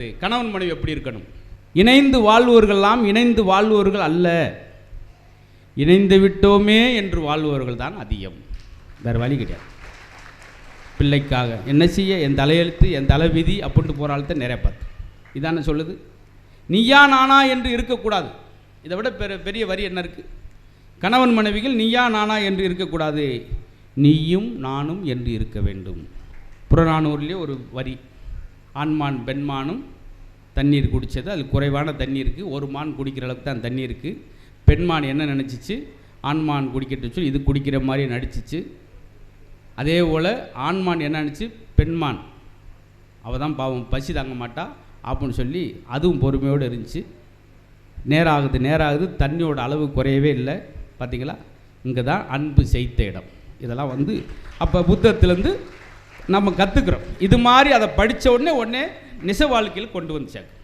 கணவன் மனைவி எப்படி இருக்கணும்? இணைந்து வாழ்வோர்கள்லாம் இணைந்து வாழ்வோர்கள் அல்ல. இணைந்து விட்டோமே என்று வாழ்வோர்கள் தான் அதிகம். வேறு வழி கிடையாது. பிள்ளைக்காக என்ன செய்ய? என் தலையெழுத்து என் தலைவிதி அப்படின்ட்டு போகிற ஆள்கிட்ட நிறைய பார்த்து. இதான சொல்லுது? நீயா நானா என்று இருக்கக்கூடாது. இதை விட பெரிய பெரிய வரி என்ன இருக்குது கணவன் மனைவிகள் நீயா நானா என்று இருக்கக்கூடாது. நீயும் நானும் என்று இருக்க வேண்டும். புறநானூர்லேயே ஒரு வரி. ஆண்மான் பெண்மானும் தண்ணீர் குடித்தது அது குறைவான தண்ணீருக்கு ஒரு மான் குடிக்கிற அளவுக்கு தான் தண்ணி இருக்குது பெண்மான் என்ன நினச்சிச்சு? ஆண்மான் குடிக்கட்டு சொல்லி இது குடிக்கிற மாதிரி நடிச்சிச்சு. அதே போல் ஆண்மான் என்ன நினச்சி? பெண்மான். அவள் தான் பாவம் பசி தாங்க மாட்டா அப்படின்னு சொல்லி அதுவும் பொறுமையோடு இருந்துச்சு. நேராகுது நேராகுது. தண்ணியோட அளவு குறையவே இல்லை. பார்த்தீங்களா இங்கே தான் அன்பு செய்த இடம். இதெல்லாம் வந்து அப்போ புத்தத்துலேருந்து நம்ம கற்றுக்குறோம் இது மாதிரி அதை படித்த உடனே உடனே நிச வாழ்க்கையில் கொண்டு வந்துச்சாங்க.